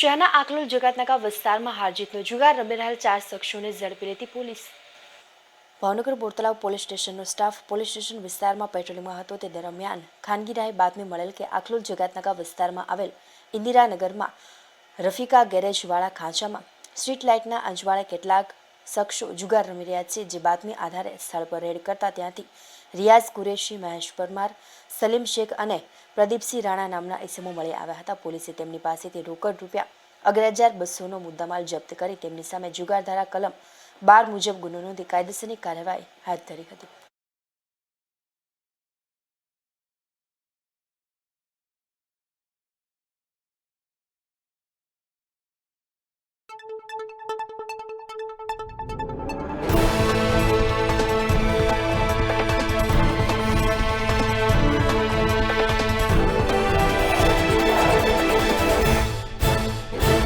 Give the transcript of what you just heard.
શહેરના આકલોલ જગાતનાકા વિસ્તારમાં હારજીતનો જુગાર રમી રહેલ ચાર શખ્સોને ઝડપી લેતી પોલીસ. ભાવનગર બોરતલાવ પોલીસ સ્ટેશનનો સ્ટાફ પોલીસ સ્ટેશન વિસ્તારમાં પેટ્રોલિંગમાં હતો તે દરમિયાન ખાનગી રાહે બાતમી મળેલ કે આકલોલ જગાતનાકા વિસ્તારમાં આવેલ ઇન્દિરાનગરમાં રફિકા ગેરેજવાળા ખાંચામાં સ્ટ્રીટ લાઇટના અંજવાળે કેટલાક શખ્સો જુગાર રમી રહ્યા છે. જે બાતમી આધારે સ્થળ પર રેડ કરતા ત્યાંથી રિયાઝ કુરેશી, મહેશ પરમાર, સલીમ શેખ અને પ્રદીપસિંહ રાણા નામના ઇસમો મળી આવ્યા હતા. પોલીસે તેમની પાસેથી રોકડ રૂપિયા અગિયાર હજાર બસોનો મુદ્દામાલ જપ્ત કરી તેમની સામે જુગાર ધારા કલમ બાર મુજબ ગુનો નોંધી કાયદેસરની કાર્યવાહી હાથ ધરી હતી.